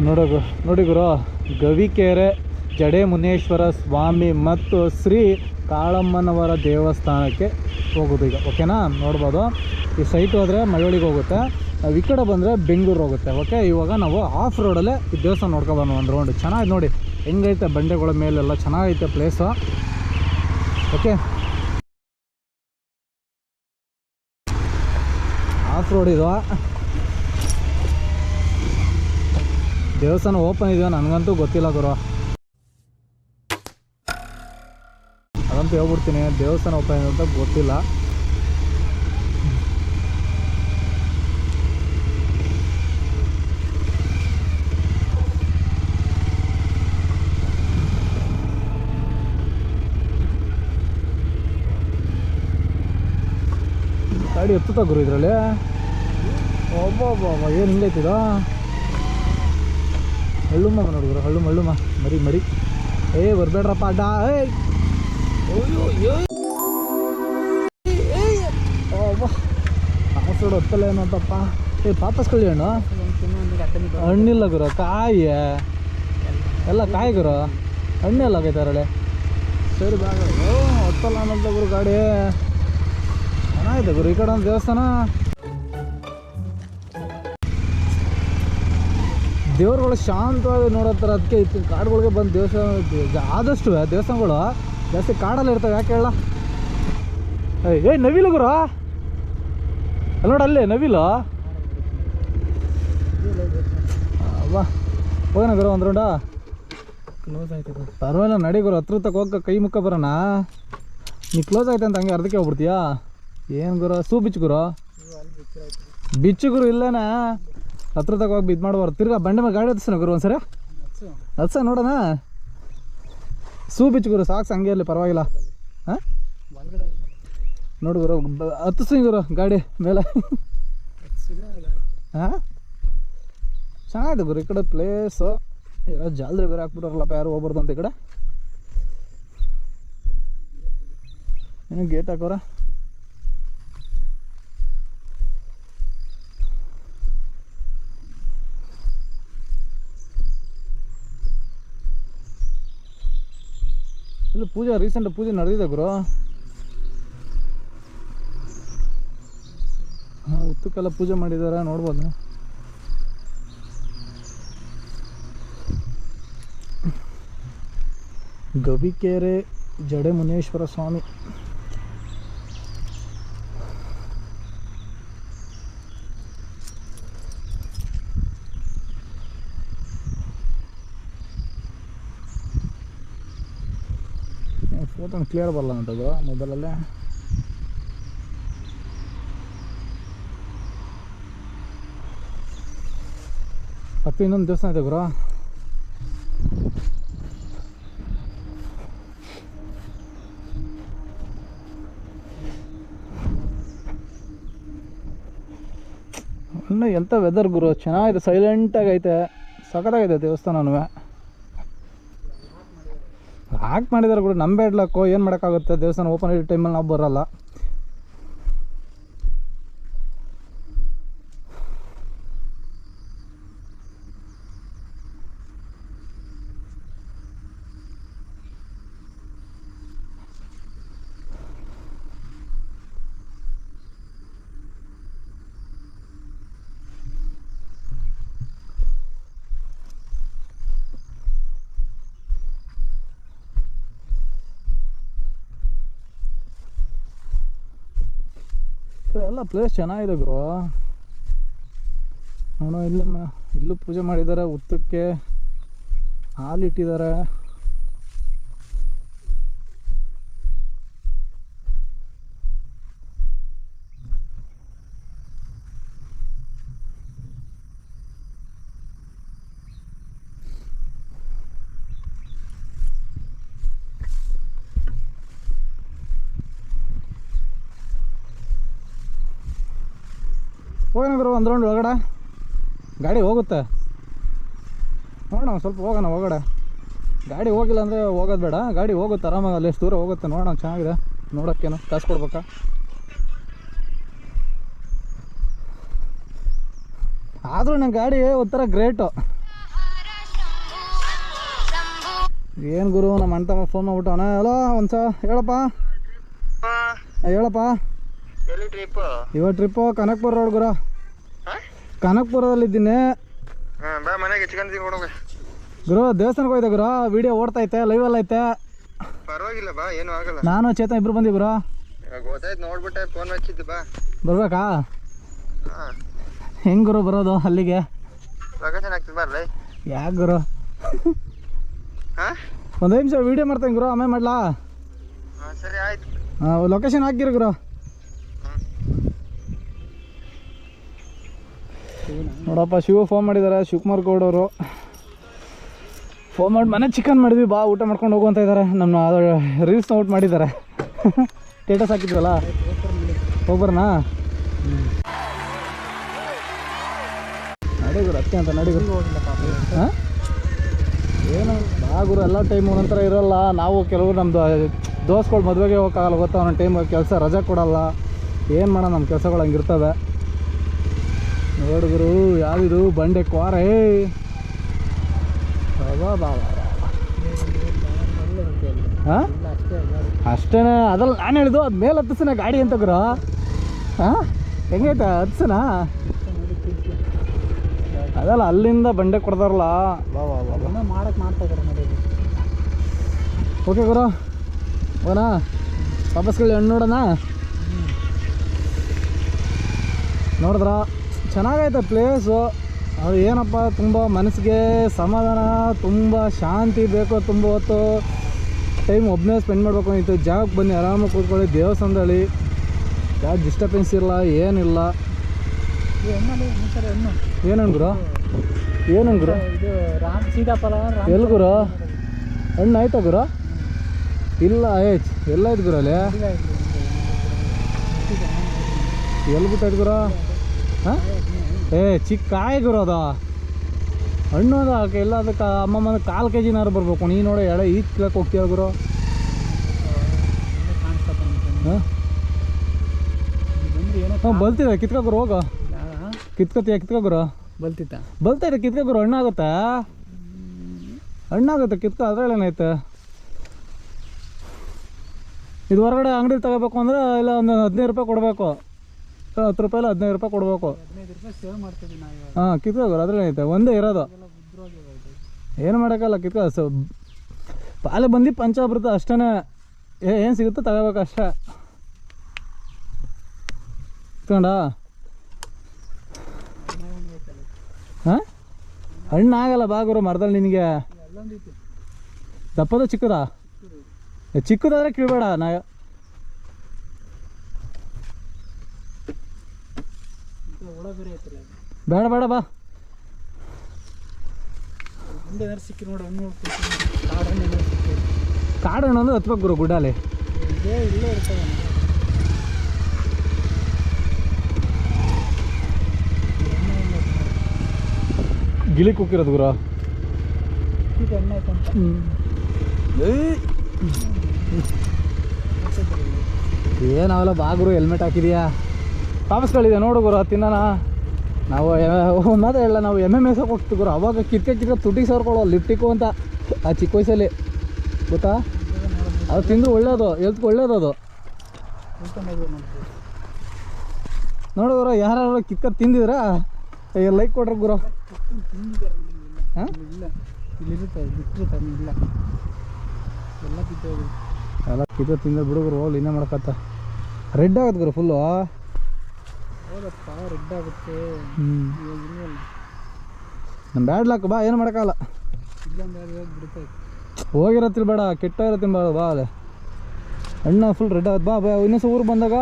ನೋಡೋದು ನೋಡಿ ಗುರು, ಗವಿಕೆರೆ ಜಡೆ ಮುನೇಶ್ವರ ಸ್ವಾಮಿ ಮತ್ತು ಶ್ರೀ ಕಾಳಮ್ಮನವರ ದೇವಸ್ಥಾನಕ್ಕೆ ಹೋಗೋದು ಈಗ. ಓಕೆನಾ ನೋಡ್ಬೋದು. ಈ ಸೈಟ್ ಹೋದರೆ ಮಳವಳಿಗೆ ಹೋಗುತ್ತೆ. ಈ ಕಡೆ ಬಂದರೆ ಬೆಂಗಳೂರು ಹೋಗುತ್ತೆ. ಓಕೆ ಇವಾಗ ನಾವು ಆಫ್ ರೋಡಲ್ಲೇ ಈ ದೇವಸ್ಥಾನ ನೋಡ್ಕೊಬಂದು ಒಂದು ರೌಂಡ್ ಚೆನ್ನಾಗಿ ನೋಡಿ. ಹೆಂಗೈತೆ ಬಂಡೆಗಳ ಮೇಲೆಲ್ಲ ಚೆನ್ನಾಗೈತೆ ಪ್ಲೇಸು ಓಕೆ ಆಫ್ ರೋಡ್ ಇದು. ದೇವಸ್ಥಾನ ಓಪನ್ ಇದೆಯೋ ನನಗಂತೂ ಗೊತ್ತಿಲ್ಲ ಗುರು. ಅದಂತೂ ಹೇಳ್ಬಿಡ್ತೀನಿ, ದೇವಸ್ಥಾನ ಓಪನ್ ಇದೆ ಅಂತ ಗೊತ್ತಿಲ್ಲ. ಗಾಡಿ ಎತ್ತುತ್ತ ಗುರು ಇದರಲ್ಲಿ? ಒಬ್ಬ ಒಬ್ಬ ಏನು ಹಿಂಗೈತಿದ ಹಳ್ಳುಮ್ಮ ನೋಡಿದ್ರು ಹಳ್ಳು ಹಳ್ಳುಮ ಮರಿ ಮರಿ. ಏ, ಬರ್ಬೇಡ್ರಪ್ಪ, ಅಡ್ಡ. ಪಾಸ್ವರ್ಡ್ ಒತ್ತಲ್ಲ ಏನಂತಪ್ಪ ಏ ಪಾಪಸ್ಕೊಳ್ಳಿ ಹಣ್ಣು? ಹಣ್ಣಿಲ್ಲ ಗುರು, ಕಾಯಿ. ಎಲ್ಲ ಕಾಯಿ ಗುರು. ಹಣ್ಣೆಲ್ಲ ಆಗೈತೆ ಸರಿ ಬಾಗ ಹೊತ್ತಲ್ಲ ಅನ್ನೋದು ಗುರು, ಗಾಡಿ. ಚೆನ್ನಾಗಿದೆ ಗುರು, ಈ ಕಡೆ ಒಂದು ದೇವಸ್ಥಾನ. ದೇವ್ರುಗಳು ಶಾಂತವಾಗಿ ನೋಡೋ ಥರ ಅದಕ್ಕೆ ಇತ್ತು. ಕಾಡುಗಳಿಗೆ ಬಂದು ದೇವಸ್ಥಾನ ಆದಷ್ಟು ದೇವಸ್ಥಾನಗಳು ಜಾಸ್ತಿ ಕಾಡಲ್ಲಿ ಇರ್ತವೆ. ಯಾಕೆ ಹೇಳ? ಏಯ್ ನವಿಲು ಗುರು. ಅಲ್ಲಿ ನೋಡು ಅಲ್ಲೇ, ನವಿಲು. ಬಾ ಹೋಗೋಣ ಗುರು, ಒಂದು ರೌಂಡ ಕ್ಲೋಸ್ ಆಯ್ತು ಪರವಾಗಿಲ್ಲ, ನಡಿ ಗುರು. ಹತ್ರ ತಕ್ಕ ಹೋಗ ಕೈ ಮುಖ ಬರೋಣ. ನೀ ಕ್ಲೋಸ್ ಆಯ್ತು ಅಂತ ಹಂಗೆ ಅರ್ಧಕ್ಕೆ ಹೋಗ್ಬಿಡ್ತೀಯಾ? ಏನು ಗುರು? ಸೂ ಬಿಚ್ಚು ಗುರು? ಬಿಚ್ಚು ಗುರು ಇಲ್ಲೇನ? ಹತ್ರ ತಗೋ ಹೋಗಿ ಇದು ಮಾಡ್ಬಾರ್ದು. ತಿರ್ಗಾ ಬಂಡೆ ಮೇಲೆ ಗಾಡಿ ಹತ್ತಿಸ್ತಾನೆ ಗುರು ಒಂದ್ಸರಿ. ಹತ್ಸ. ನೋಡೋಣ. ಸೂ ಬಿಚ್ಚು ಗುರು ಸಾಕ್ಸ್ ಹಂಗೆ ಇರಲಿ ಪರವಾಗಿಲ್ಲ. ಹಾಂ? ನೋಡು ಗುರು ಹತ್ತಿಸ್ತೀನಿ ಗುರು ಗಾಡಿ ಮೇಲೆ. ಹಾಂ? ಚೆನ್ನಾಗಿದೆ ಗುರು ಈ ಕಡೆ ಪ್ಲೇಸು ಈಗ ಜಾಲ್ರಿ ಬೇರೆ ಹಾಕ್ಬಿಟ್ರಲ್ಲಪ್ಪ ಯಾರು ಹೋಗ್ಬಾರ್ದು ಅಂತ ಈ ಕಡೆ. ಏನು ಗೇಟ್ ಹಾಕೋರ. ಪೂಜೆ ರೀಸೆಂಟ್ ಪೂಜೆ ನಡೆದಿದೆ ಗುರು. ಹಾಂ ಉತ್ತಕ್ಕೆಲ್ಲ ಪೂಜೆ ಮಾಡಿದ್ದಾರೆ ನೋಡ್ಬೋದು ಗವಿಕೆರೆ ಜಡೆ ಮುನೇಶ್ವರ ಸ್ವಾಮಿ. ಫೋಟೋ ಕ್ಲಿಯರ್ ಬರಲ್ಲ ಅಂತದು ಮೊಬೈಲಲ್ಲೇ. ಪಕ್ಕ ಇನ್ನೊಂದು ದೇವಸ್ಥಾನ ಇದೆ ಗುರು. ಇನ್ನು ಎಂಥ ವೆದರ್ ಗುರು? ಚೆನ್ನಾಗಿದೆ ಸೈಲೆಂಟಾಗೈತೆ ಸಖತ್ತಾಗೈತೆ ದೇವಸ್ಥಾನನೂ. ಹಾಕ್ ಮಾಡಿದಾರೆ ಗುರು ನಮ್ಮ ಬೇಡ್ಲಕ್ಕು ಏನು ಮಾಡೋಕ್ಕಾಗುತ್ತೆ? ದೇವಸ್ಥಾನ ಓಪನ್ ಇರೋ ಟೈಮಲ್ಲಿ ನಾವು ಬರಲ್ಲ. ಎಲ್ಲ ಪ್ಲೇಸ್ ಚೆನ್ನಾಗಿದೆ ಗುರು. ನೋಡೋ ಇಲ್ಲಿ ಇಲ್ಲೂ ಪೂಜೆ ಮಾಡಿದ್ದಾರೆ ಉತ್ತಕ್ಕೆ ಹಾಲು ಇಟ್ಟಿದ್ದಾರೆ ಹೋಗೋಣ ಗುರು ಒಂದು ರೌಂಡ್ ಒಳಗಡೆ. ಗಾಡಿ ಹೋಗುತ್ತೆ? ನೋಡೋಣ ಸ್ವಲ್ಪ ಹೋಗೋಣ ಒಳಗಡೆ ಗಾಡಿ ಹೋಗಿಲ್ಲ ಅಂದರೆ ಹೋಗೋದು ಬೇಡ. ಗಾಡಿ ಹೋಗುತ್ತೆ ಆರಾಮಾಗಿ ಅಲ್ಲಿ ಎಷ್ಟು ದೂರ ಹೋಗುತ್ತೆ ನೋಡೋಣ ಚೆನ್ನಾಗಿದೆ. ನೋಡೋಕ್ಕೇನು ಕಾಸು ಕೊಡ್ಬೇಕಾ? ಆದರೂ ನನ್ನ ಗಾಡಿ ಒಂಥರ ಗ್ರೇಟು ಏನು ಗುರು ನಮ್ಮ ಅಣ್ಣ ತಮ್ಮ ಫೋನ್ ಮಾಡ್ಬಿಟ್ಟವನ. ಹಲೋ ಸಲ ಹೇಳಪ್ಪ. ಹೇಳಪ್ಪ. ಎಲ್ಲಿ ಟ್ರಿಪ್ ಟ್ರಿಪ್ಪು ಕನಕ್ಪುರ ರೋಡ್ ಗುರು. ಕನಕ್ಪುರದಲ್ಲಿದ್ದೀನಿ. ಇದ್ದೀನಿ ಬಾ ಮನೆಗೆ ಚಿಕನ್ ತಿನ್ಕೊಡೋಗ ಗುರು ದೇವಸ್ಥಾನಕ್ಕೆ ಹೋಯ್ದೆ ಗುರು. ವಿಡಿಯೋ ಓಡ್ತೈತೆ ಲೈವಲ್ಲಿ ಐತೆ. ಪರವಾಗಿಲ್ಲ ಬಾ ಏನು ಆಗಲ್ಲ. ನಾನು ಚೇತನ್ ಇಬ್ರು ಬಂದಿ ಗುರು. ಇವಾಗ ಗೊತ್ತಾಯ್ತು ನೋಡ್ಬಿಟ್ಟೆ ಫೋನ್ ಹಚ್ಚಿದ್ದು ಬಾ. ಬರ್ಬೇಕಾ? ಹೆಂಗ್ ಗುರು ಬರೋದು ಅಲ್ಲಿಗೆ? ಯಾಕೆ ಗುರು? ಒಂದ್ ನಿಮಿಷ ವಿಡಿಯೋ ಮಾಡ್ತೇನೆ ಗುರು ಆಮೇಲೆ ಮಾಡ್ಲಾ? ಹಾಂ ಸರಿ ಆಯ್ತು. ಲೊಕೇಶನ್ ಹಾಕಿರಿ ಗುರು. ನೋಡಪ್ಪ, ಶಿವ ಫೋನ್ ಮಾಡಿದ್ದಾರೆ ಶಿವಕುಮಾರ್ ಗೌಡ್ ಅವರು. ಫೋನ್ ಮಾಡಿ, ಮನೆ ಚಿಕನ್ ಮಾಡಿದ್ವಿ, ಬಾ, ಊಟ ಮಾಡ್ಕೊಂಡು ಹೋಗು ಅಂತ ಇದ್ದಾರೆ ನಮ್ಮ ರೀಲ್ಸ್ ಔಟ್ ಮಾಡಿದ್ದಾರೆ ಸ್ಟೇಟಸ್ ಹಾಕಿದ್ವಲ್ಲ ಹೋಗ್ಬರ್ನಾ? ನಡಿ ಅಷ್ಟೇ ಅಂತ ನಡಿ ಗುರು ಹಾಂ? ಏನು, ಬಾ, ಗುರು, ಎಲ್ಲ ಟೈಮ್ ಒಂಥರ ಇರೋಲ್ಲ. ನಾವು ಕೆಲವರು ನಮ್ಮದು ದೋಸ್ಗಳು ಮದುವೆಗೆ ಹೋಗೋಕ್ಕಾಗಲ್ಲ, ಗೊತ್ತಾ? ಒಂದೊಂದು ಟೈಮ್ ಕೆಲಸ ರಜೆ ಕೊಡಲ್ಲ. ಏನು ಮಾಡೋಣ ನಮ್ಮ ಕೆಲಸಗಳು ಹಂಗಿರ್ತವೆ. ನೋಡಿದ್ರು ಯಾವಿದು ಬಂಡೆ ಕ್ವಾರೆ. ಹಾಂ? ಅಷ್ಟೇನೆ? ಅದ್ರಲ್ಲಿ ನಾನು ಹೇಳಿದ್ದು ಅದು ಮೇಲೆ ಹತ್ತಿಸನ ಗಾಡಿ ಅಂತ ಗುರು. ಹಾಂ? ಹೆಂಗೈತೆ? ಹತ್ಸನ ಅದಲ್ಲ ಅಲ್ಲಿಂದ ಬಂಡೆ ಕೊಡ್ತಾರಲ್ಲ. ಮಾಡಕ್ಕೆ ಮಾಡ್ತಾ ಇದ್ದಾರೆ ಓಕೆ ಗುರು. ಓನಾ ವಾಪಸ್ಗಳು ಹಣ್ಣು ನೋಡೋಣ. ನೋಡಿದ್ರ? ಚೆನ್ನಾಗೈತೆ ಪ್ಲೇಸು ಅದು ಏನಪ್ಪ, ತುಂಬ ಮನಸ್ಸಿಗೆ ಸಮಾಧಾನ, ತುಂಬ ಶಾಂತಿ ಬೇಕು ತುಂಬ ಹೊತ್ತು. ಟೈಮ್ ಒಬ್ಬನೇ ಸ್ಪೆಂಡ್ ಮಾಡಬೇಕು ಅಂತಿತ್ತು ಜಾಗಕ್ಕೆ ಬನ್ನಿ, ಆರಾಮಾಗಿ ಕೂತ್ಕೊಳ್ಳಿ, ದೇವಸ್ಥಾನದಲ್ಲಿ. ಯಾವ ಡಿಸ್ಟರ್ಬೆನ್ಸ್ ಇಲ್ಲ, ಏನಿಲ್ಲ. ಏನನ್ ಗುರು? ಏನನ್ ಗುರು? ಎಲ್ಲಿ ಗುರು? ಹಣ್ಣು ಆಯ್ತಾ ಗುರು? ಇಲ್ಲ ಏಚ್ ಎಲ್ಲ ಇತ್ತು ಗುರು ಅಲ್ಲಿ. ಎಲ್ಲಿ ಬಿಟ್ಟಾಯ್ತು ಗುರು? ಹಾಂ? ಏ ಚಿಕ್ಕ ಕಾಯಿ ಗುರು ಅದು ಹಣ್ಣು ಅದ ಎಲ್ಲ ಅದಕ್ಕೆ ಅಮ್ಮಮ್ಮನ ಕಾಲು ಕೆ ಜಿನಾರು ಬರ್ಬೇಕು. ನೀನು ನೋಡಿ ಎಳೆ ಈ ಕಿಲಕ್ಕೆ ಹೋಗ್ತೀಯ ಗುರು? ಹಾಂ? ಬಲ್ತಿದ ಕಿತ್ಕ ಗುರು ಹೋಗು. ಕಿತ್ಕೊತೀಯ ಕಿತ್ಕ ಗುರು? ಬಲ್ತಿತ್ತ? ಬಲ್ತೈತೆ ಕಿತ್ಕ ಗುರು ಹಣ್ಣಾಗುತ್ತಾ? ಹಣ್ಣಾಗುತ್ತೆ ಕಿತ್ಕೊ ಅದ್ರಲ್ಲೇನಾಯ್ತು ಇದು ಹೊರಗಡೆ ಅಂಗಡಿ ತಗೋಬೇಕು ಅಂದ್ರೆ ಇಲ್ಲ ಒಂದು ಹದಿನೈದು ರೂಪಾಯಿ ಕೊಡಬೇಕು. ಹತ್ತು ರೂಪಾಯಿ ಹದಿನೈದು ರೂಪಾಯಿ ಕೊಡಬೇಕು. ಹಾಂ ಕಿತ್ಕೊ ಗುರು ಅದ್ರಲ್ಲಿ ಐತೆ ಒಂದೇ ಇರೋದು. ಏನು ಮಾಡೋಕ್ಕಲ್ಲ ಕಿತ್ಕ ಸೊ ಪಾಲೆ ಬಂದು ಪಂಚಾಮೃತ ಅಷ್ಟೇ ಏನು ಸಿಗುತ್ತೋ ತಗೋಬೇಕು ಅಷ್ಟೇ. ಕಿತ್ಕೊಂಡ ಹಾಂ? ಹಣ್ಣು ಆಗಲ್ಲ ಬಾಗುರು ಮರದಲ್ಲಿ ನಿನಗೆ. ದಪ್ಪದ ಚಿಕ್ಕದಾ? ಚಿಕ್ಕದಾದ್ರೆ ಕೀಳ್ಬೇಡ ನಾ ಒಳ ಬೇರೆ ಐತಲ್ಲ ಅದು. ಬೇಡ ಬೇಡ ಬಾ. ಮುಂದೆ ಏನಾರು ಸಿಕ್ಕಿ ನೋಡಿ ಹಣ್ಣು ಕಾಡು ಹಣ್ಣು ಅಂದ್ರೆ ಹತ್ಬೇಕು ಗುರು ಗುಡ್ಡಲ್ಲಿ ಇದೇ ಇಲ್ಲೇ ಇರ್ತವೆ ಗಿಳಿ ಕುಕ್ಕಿರೋದು ಗುರು. ಏನಾವಲ್ಲ ಬಾ ಗುರು ಹೆಲ್ಮೆಟ್ ಹಾಕಿದ್ಯಾ? ವಾಪಸ್ಗಳಿದೆ ನೋಡು ಗುರು ತಿನ್ನೋಣ. ನಾವು ಮಾತ್ರ ಹೇಳ ನಾವು ಎಂ ಎಂ ಎಸ್ ಹೋಗ್ತೀವಿ ಗುರು. ಅವಾಗ ಕಿತ್ಕ ಕಿತ್ಕ ತುಟಿಗೆ ಸೇರ್ಕೊಳ್ಳೋ ಲಿಫ್ಟಿಕ್ಕು ಅಂತ ಆ ಚಿಕ್ಕ ವಯಸ್ಸಲ್ಲಿ. ಗೊತ್ತಾ? ಅದು ತಿಂದು ಒಳ್ಳೇದು, ಹೆಲ್ತ್ಗೆ ಒಳ್ಳೇದು ಅದು. ನೋಡು ಗುರು ಯಾರು ಕಿಕ್ಕ ತಿಂದಿದ್ರ? ಲೈಕ್ ಕೊಡ್ರಿ ಗುರು. ಇಲ್ಲ ಇಲ್ಲ ಎಲ್ಲ ಕಿತ್ತ ತಿಂದ ಬಿಡು ಗುರು, ಹೋಗ್ಲಿ ಇನ್ನೇ ಮಾಡ್ಕತ್ತ. ರೆಡ್ ಆಗತ್ತೆ ಗುರು ಫುಲ್ಲು ಹೌದಪ್ಪ ರೆಡ್ ಆಗುತ್ತೆ. ಇವಾಗ ಇಲ್ಲವಲ್ಲ ನಮ್ಮ ಬ್ಯಾಡ್ಲಾಕ್ ಬಾ ಏನು ಮಾಡೋಕ್ಕಲ್ಲ ಇಲ್ಲೊಂದು ಇವಾಗ ಬಿಡ್ತೈತೆ ಬೇಡ ಕೆಟ್ಟ ಇರತ್ತಿಲ್ಲ ಬೇಡ ಬಾ ಅದೇ ಅಣ್ಣ ಫುಲ್ ರೆಡ್ ಆಗುತ್ತೆ ಬಾ ಬಾ ಇನ್ನೊಂದು ಊರು ಬಂದಾಗ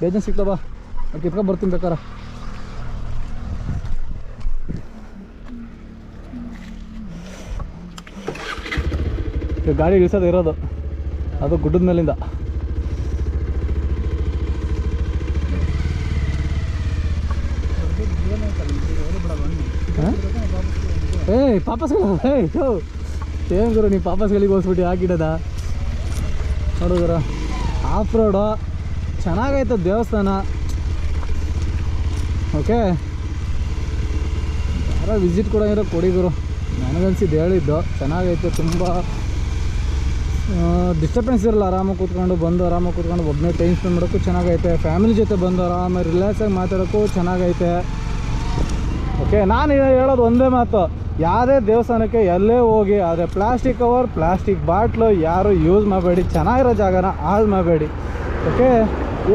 ಬೇಜನ್ ಸಿಗ್ತ ಬಾ. ಕಿತ್ಕೊಂಡು ಬರ್ತೀನಿ ಬೇಕಾರ ಗಾಡಿ ಇಳಿಸೋದು ಇರೋದು. ಅದು ಗುಡ್ಡದ ಮೇಲಿಂದ ಏನೈತಲ್ಲ ಇದು ಎಲ್ಲಿ ಬಿಡೋದು ಹಣ್ಣು ಹಾಂ ಏಯ್ ಪಾಪಸ್ಗಳು ಏಯ್ ಯೋ ಏನು ಗುರು, ನೀವು ಪಾಪಸ್ಗಳಿಗೆ ಹೋಗ್ಬಿಟ್ಟು ಹಾಕಿಡದ ನೋಡು ಗುರು ಆಫ್ ರೋಡು ಚೆನ್ನಾಗೈತೆ ದೇವಸ್ಥಾನ. ಓಕೆ? ಯಾರ ವಿಸಿಟ್ ಕೊಡೋಂಗಿರೋ ಕೊಡಿ ಗುರು. ನನಗನ್ಸಿದ್ದು ಹೇಳಿದ್ದು. ಚೆನ್ನಾಗೈತೆ, ತುಂಬ. ಡಿಸ್ಟರ್ಬೆನ್ಸ್ ಇರಲ್ಲ ಆರಾಮಾಗಿ ಕೂತ್ಕೊಂಡು, ಬಂದು ಆರಾಮಾಗಿ ಕೂತ್ಕೊಂಡು ಒಬ್ಬನೇ ಟೈಮ್ ಸ್ಪೆಂಡ್ ಮಾಡೋಕ್ಕೂ ಚೆನ್ನಾಗೈತೆ. ಫ್ಯಾಮಿಲಿ ಜೊತೆ ಬಂದು ಆರಾಮಾಗಿ ರಿಲ್ಯಾಕ್ಸಾಗಿ ಮಾತಾಡೋಕ್ಕೂ ಚೆನ್ನಾಗೈತೆ. ಓಕೆ, ನಾನು ಹೇಳೋದು ಒಂದೇ ಮಾತು. ಯಾವುದೇ ದೇವಸ್ಥಾನಕ್ಕೆ ಎಲ್ಲೇ ಹೋಗಿ, ಆದರೆ ಪ್ಲಾಸ್ಟಿಕ್ ಕವರ್, ಪ್ಲಾಸ್ಟಿಕ್ ಬಾಟ್ಲು ಯಾರು ಯೂಸ್ ಮಾಡಬೇಡಿ, ಚೆನ್ನಾಗಿರೋ ಜಾಗನ ಹಾಳು ಮಾಡಬೇಡಿ. ಓಕೆ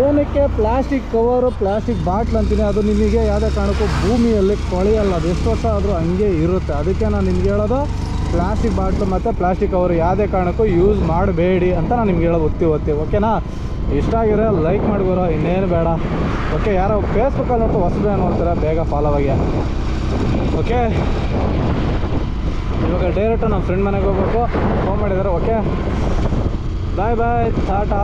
ಏನಕ್ಕೆ ಪ್ಲಾಸ್ಟಿಕ್ ಕವರು, ಪ್ಲಾಸ್ಟಿಕ್ ಬಾಟ್ಲ್ ಅಂತೀನಿ? ಅದು ನಿಮಗೆ ಯಾವುದೇ ಕಾರಣಕ್ಕೂ ಭೂಮಿಯಲ್ಲಿ ಕೊಳೆಯಲ್ಲ, ಅದು ಎಷ್ಟು ವರ್ಷ ಆದರೂ ಹಂಗೆ ಇರುತ್ತೆ. ಅದಕ್ಕೆ ನಾನು ನಿಮ್ಗೆ ಹೇಳೋದು, ಪ್ಲಾಸ್ಟಿಕ್ ಬಾಟ್ಲು ಮತ್ತು ಪ್ಲಾಸ್ಟಿಕ್ ಕವರ್ ಯಾವುದೇ ಕಾರಣಕ್ಕೂ ಯೂಸ್ ಮಾಡಬೇಡಿ ಅಂತ ನಾನು ನಿಮ್ಗೆ ಹೇಳೋದು ಒತ್ತಿ ಒತ್ತಿ ಓಕೆನಾ ಇಷ್ಟ ಆಗಿರೋ ಲೈಕ್ ಮಾಡ್ಬೋರೋ ಇನ್ನೇನು ಬೇಡ. ಓಕೆ ಯಾರೋ ಫೇಸ್ಬುಕ್ಕಲ್ಲಿ ನೋಡ್ತಾ ಹೊಸದೇ ನೋಡ್ತಾರೆ? ಬೇಗ ಫಾಲೋ ಆಗಿ. ಓಕೆ? ಇವಾಗ ಡೈರೆಕ್ಟು ನಮ್ಮ ಫ್ರೆಂಡ್ ಮನೆಗೆ ಹೋಗ್ಬೇಕು. ಫೋನ್ ಮಾಡಿದ್ದಾರೆ ಓಕೆ? ಬಾಯ್ ಬಾಯ್ ಟಾಟಾ.